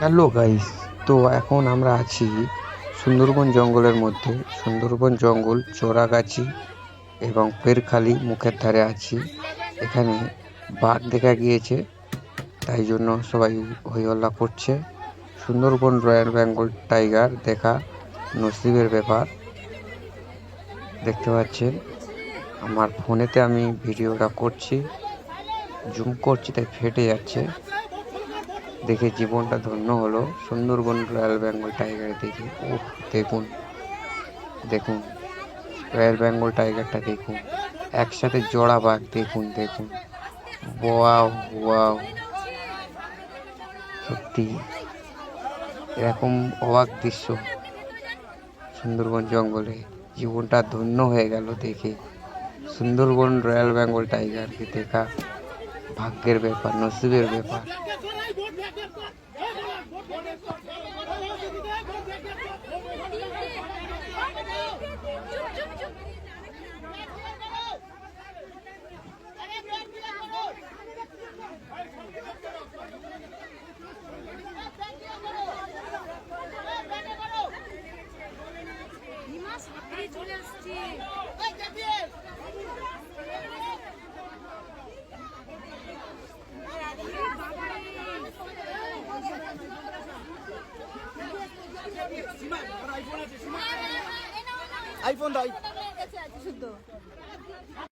Hello guys, তো এখন আমরা আছি সুন্দরবন জঙ্গলের মধ্যে। সুন্দরবন জঙ্গল চোরাগাছি এবং পেরখালি মুখের ধারে আছি। এখানে বাঘ দেখা গিয়েছে, তাই জন্য সবাই হই হল্লা করছে। সুন্দরবন রয়্যাল বেঙ্গল টাইগার দেখা নসিবের ব্যাপার। দেখতে পাচ্ছেন, আমার ফোনেতে আমি ভিডিওটা করছি, জুম করছি, তাই ফেটে যাচ্ছে। দেখে জীবনটা ধন্য হলো। সুন্দরবন রয়্যাল বেঙ্গল টাইগার দেখে, উফ, দেখুন দেখুন, রয়্যাল বেঙ্গল টাইগারটা দেখুন, একসাথে জোড়া বাঘ, দেখুন দেখুন। ওয়াও সত্যি, এরকম অবাক দৃশ্য। সুন্দরবন জঙ্গলে জীবনটা ধন্য হয়ে গেল দেখে। সুন্দরবন রয়্যাল বেঙ্গল টাইগারকে দেখা ভাগ্যের ব্যাপার, নসিবের ব্যাপার। চলে আসছে। আইফোন দাও শুদ্ধ।